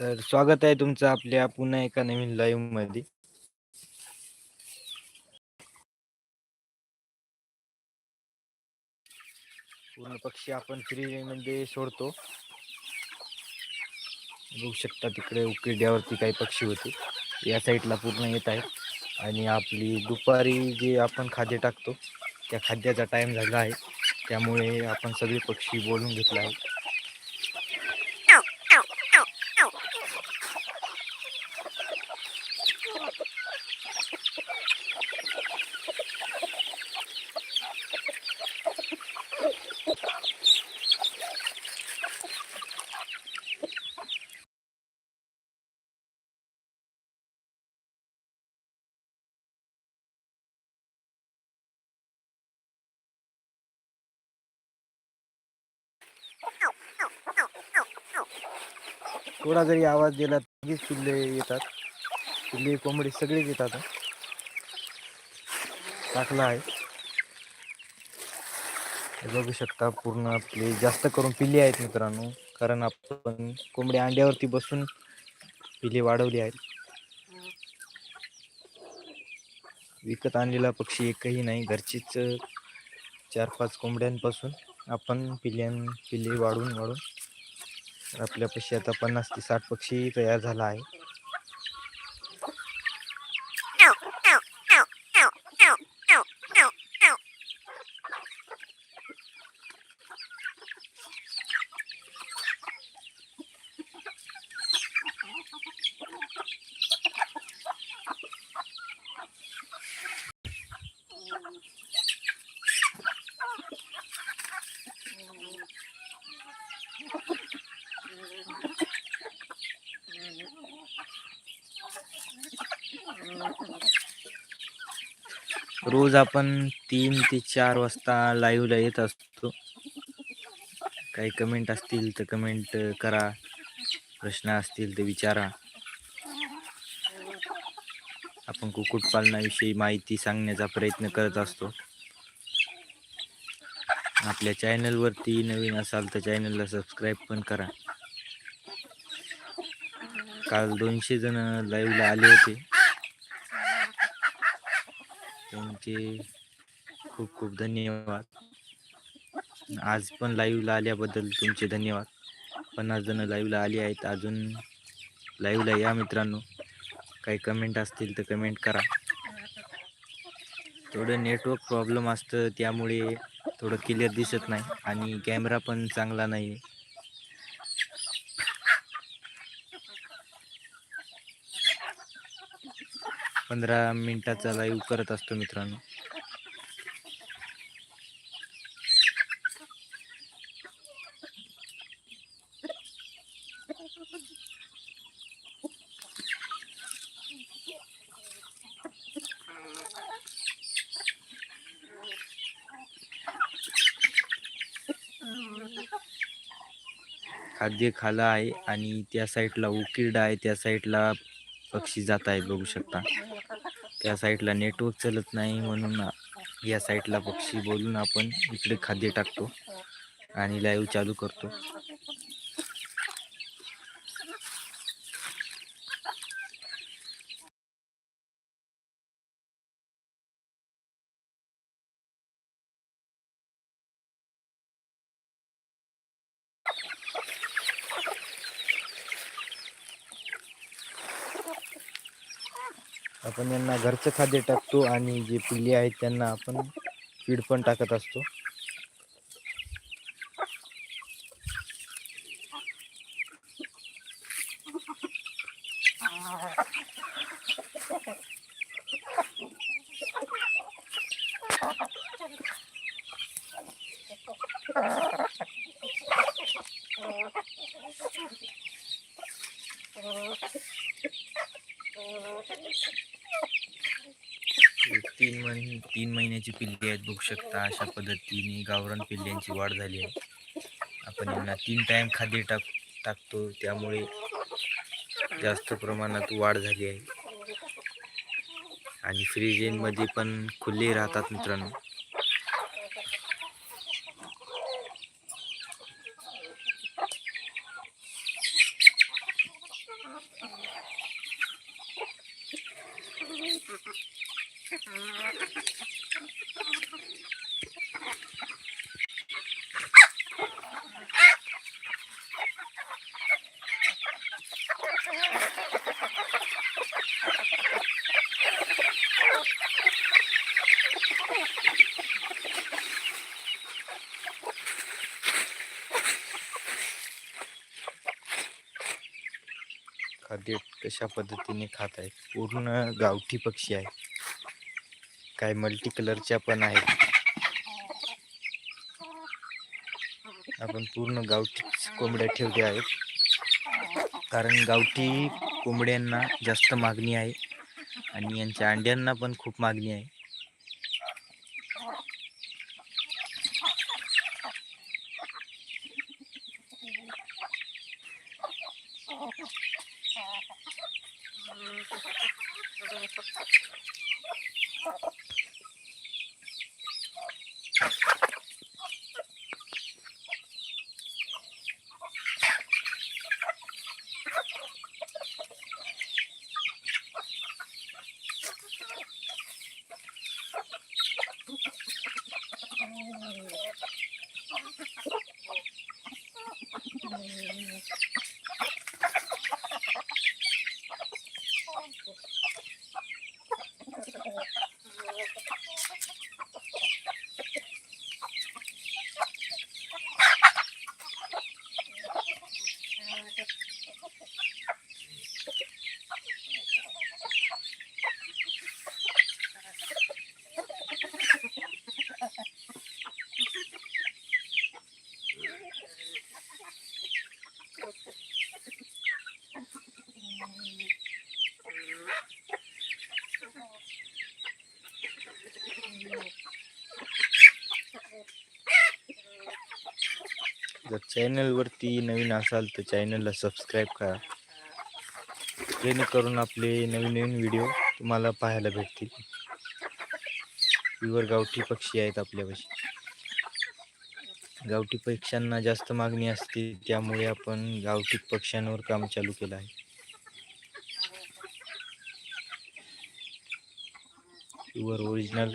तर स्वागत आहे तुमचं आपल्या पुन्हा एका नवीन लाईव्हमध्ये. पूर्ण पक्षी आपण फ्री मध्ये सोडतो. बघू शकता तिकडे उकिड्यावरती काही पक्षी होते. या साईडला पूर्ण येत आहेत आणि आपली दुपारी जे आपण खाद्य टाकतो त्या खाद्याचा टाइम झाला आहे. त्यामुळे आपण सगळे पक्षी बोलून घेतला आहे. थोडा जरी आवाज दिला तरीच पिल्ले येतात. पिल्ले कोंबडी सगळेच येतात. टाकला आहे. बघू शकता पूर्ण आपले जास्त करून पिल्ले आहेत मित्रांनो. कारण आपण कोंबडी अंड्यावरती बसून पिल्ले वाढवली आहेत. विकत आणलेला पक्षी एकही नाही. घरचीच चार पाच कोंबड्यांपासून आपण पिल्ल्यां पिल्ले वाढून वाढून आपल्यापाशी आता पन्नास ते साठ पक्षी तयार झाला आहे. रोज आपण तीन ते चार वाजता लाईव्हला येत असतो. काही कमेंट असतील तर कमेंट करा. प्रश्न असतील तर विचारा. आपण कुक्कुटपालनाविषयी माहिती सांगण्याचा प्रयत्न करत असतो. आपल्या चॅनलवरती नवीन असाल तर चॅनलला सबस्क्राईब पण करा. काल दोनशे जण लाईव्हला आले होते. त्यांचे खूप खूप धन्यवाद. आज पण लाईव्हला आल्याबद्दल तुमचे धन्यवाद. पन्नास जण लाईव्हला आली आहेत अजून. लाईव्हला या मित्रांनो. काही कमेंट असतील तर कमेंट करा. थोडं नेटवर्क प्रॉब्लेम असतं त्यामुळे थोडं क्लिअर दिसत नाही आणि कॅमेरा पण चांगला नाही पंधरा मिनिटाचा लाईव्ह करत असतो मित्रांनो. खाद्य खाला आहे आणि त्या साईडला उकिरडा आहे त्या साईडला पक्षी जात आहेत बघू शकता. या साईडला नेटवर्क चलत नाही म्हणून या साईडला पक्षी बोलून आपण इकडे खाद्य टाकतो आणि लाईव्ह चालू करतो. आपण यांना घरचं खाद्य टाकतो आणि जे पिल्ले आहेत त्यांना आपण फीड पण टाकत असतो एक तीन महिन्याची पिल्ली आहेत बघू शकता अशा पद्धतीने गावरान पिल्ल्यांची वाढ झाली आहे. आपण यांना तीन टाईम खाद्य टाक टाकतो त्यामुळे जास्त प्रमाणात वाढ झाली आहे. आणि फ्रीजेनमध्ये पण खुले राहतात मित्रांनो. कशा पद्धतीने खात आहेत? पूर्ण गावठी पक्षी आहे काय मल्टी कलरच्या पण आहेत. आपण पूर्ण गावठी कोंबड्या ठेवल्या आहेत. कारण गावठी कोंबड्यांना जास्त मागणी आहे. आणि यांच्या अंड्यांना पण खूप मागणी आहे. चॅनलवरती नवीन असाल तर चॅनलला सबस्क्राईब करा. जेणेकरून आपले नवीन नवीन व्हिडिओ तुम्हाला पाहायला भेटतील. प्युअर गावठी पक्षी आहेत आपल्यापाशी. गावठी पक्ष्यांना जास्त मागणी असते त्यामुळे आपण गावठी पक्ष्यांवर काम चालू केलं आहे. प्युअर ओरिजिनल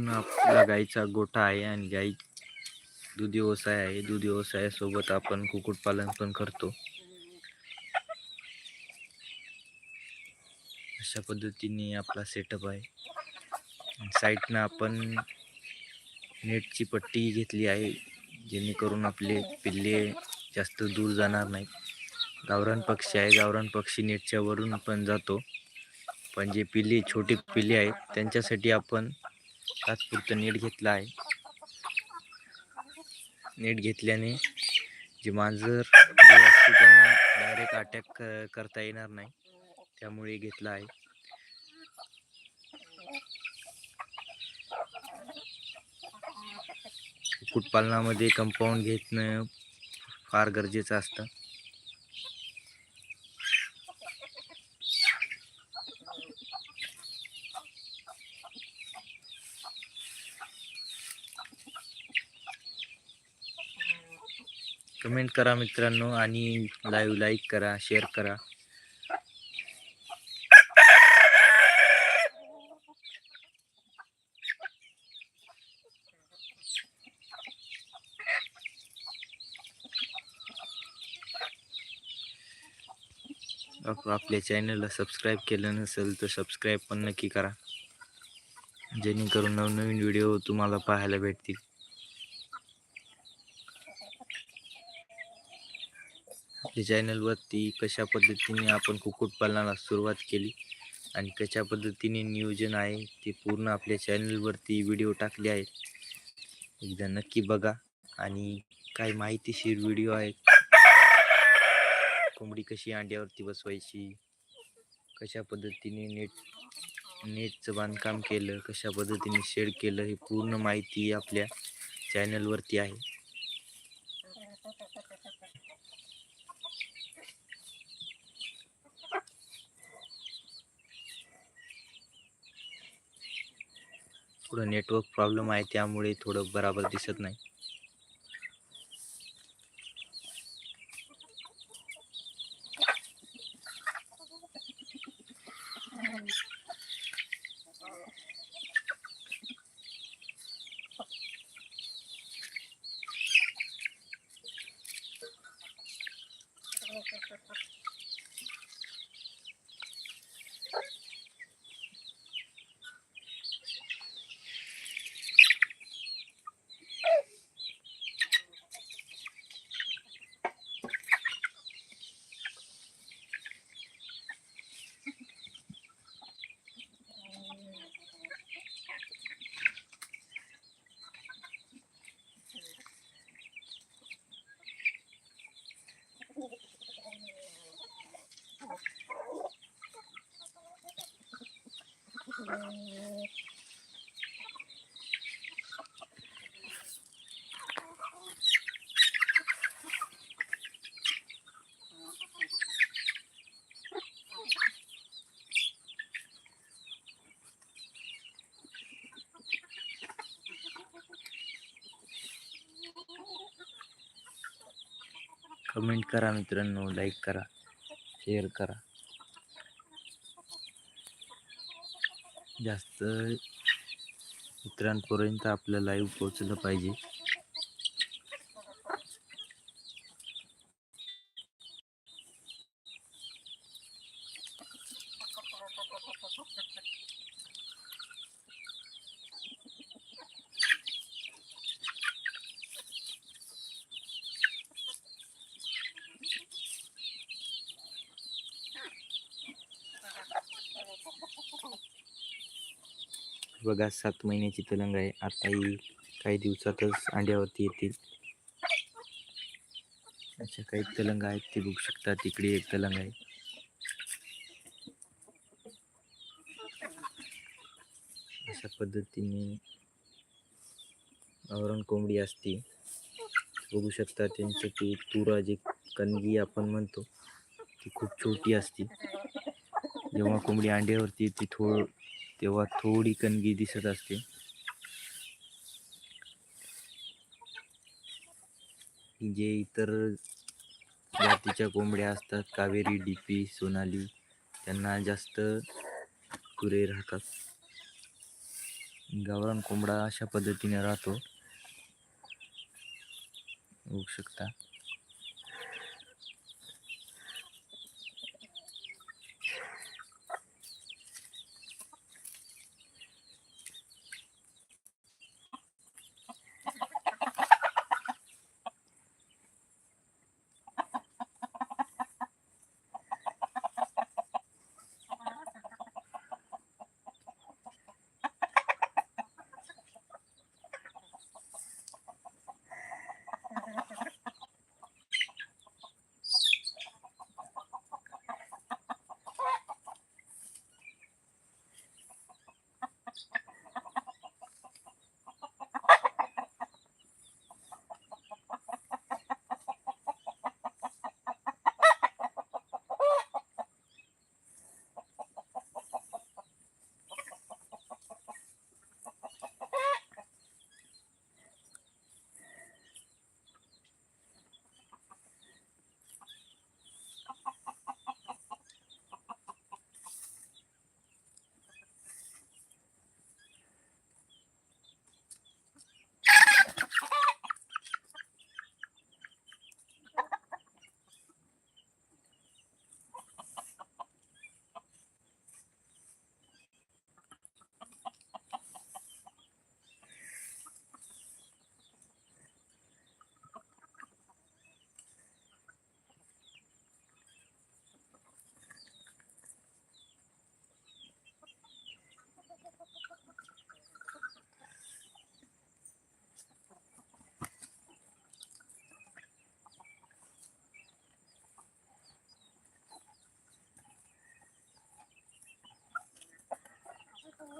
पूर्ण आपला गाईचा गोठा आहे आणि गाई दूध व्यवसाय आहे. दूध व्यवसायासोबत आपण कुक्कुटपालन पण करतो. अशा पद्धतीने आपला सेटअप आहे. साईडनं आपण नेटची पट्टी घेतली आहे. जेणेकरून आपले पिल्ले जास्त दूर जाणार नाहीत. गावरान पक्षी आहे. गावरान पक्षी नेटच्या वरून पण जातो. पण जे पिल्ले छोटे पिल्ले आहेत त्यांच्यासाठी आपण तात्पुरतं नेट घेतलं आहे. नेट घेतल्याने जे मांजर जे असते त्यांना डायरेक्ट अटॅक करता येणार नाही. त्यामुळे घेतलं आहे. कुक्कुटपालनामध्ये कंपाऊंड घेतणं फार गरजेचं असतं. कमेंट करा मित्रांनो आणि लाईव्ह लाईक करा शेअर करा. आपल्या चॅनलला सबस्क्राईब केलं नसेल तर सबस्क्राईब पण नक्की करा. जेणेकरून नवनवीन व्हिडिओ तुम्हाला पाहायला भेटतील. आपल्या चॅनलवरती कशा पद्धतीने आपण कुक्कुटपालनाला सुरुवात केली आणि कशा पद्धतीने नियोजन आहे ते पूर्ण आपल्या चॅनलवरती व्हिडिओ टाकले आहेत. एकदा नक्की बघा आणि काही माहितीशीर व्हिडिओ आहेत. कोंबडी कशी अंड्यावरती बसवायची? कशा पद्धतीने नेट नेटचं बांधकाम केलं? कशा पद्धतीने शेड केलं? ही पूर्ण माहिती आपल्या चॅनलवरती आहे. थोडं नेटवर्क प्रॉब्लेम आहे त्यामुळे थोडं बराबर दिसत नाही. कमेंट करा मित्रांनो लाईक करा शेअर करा. जास्त इतरांपर्यंत आपलं लाईव्ह पोहोचलं पाहिजे. बघा सात महिन्याची तलंग आहे. आता ही काही दिवसातच अंड्यावरती येतील. अशा काही तलंग आहेत ते बघू शकता. तिकडे एक तलंग आहे. अशा पद्धतीने आवरण कोंबडी असते. बघू शकता त्यांचं ते तुरा जे कणगी आपण म्हणतो ती खूप छोटी असते. जेव्हा कोंबडी अंड्यावरती येते थोडं तेव्हा थोडी कणगी दिसत असते. जे इतर जातीच्या कोंबड्या असतात कावेरी डीपी सोनाली त्यांना जास्त कुरे राहतात. गावरान कोंबडा अशा पद्धतीने राहतो. होऊ शकता.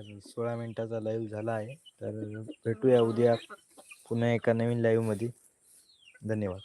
तर सोळा मिनिटाचा लाईव्ह झाला आहे. तर भेटूया उद्या पुन्हा एका नवीन लाईव्हमध्ये धन्यवाद.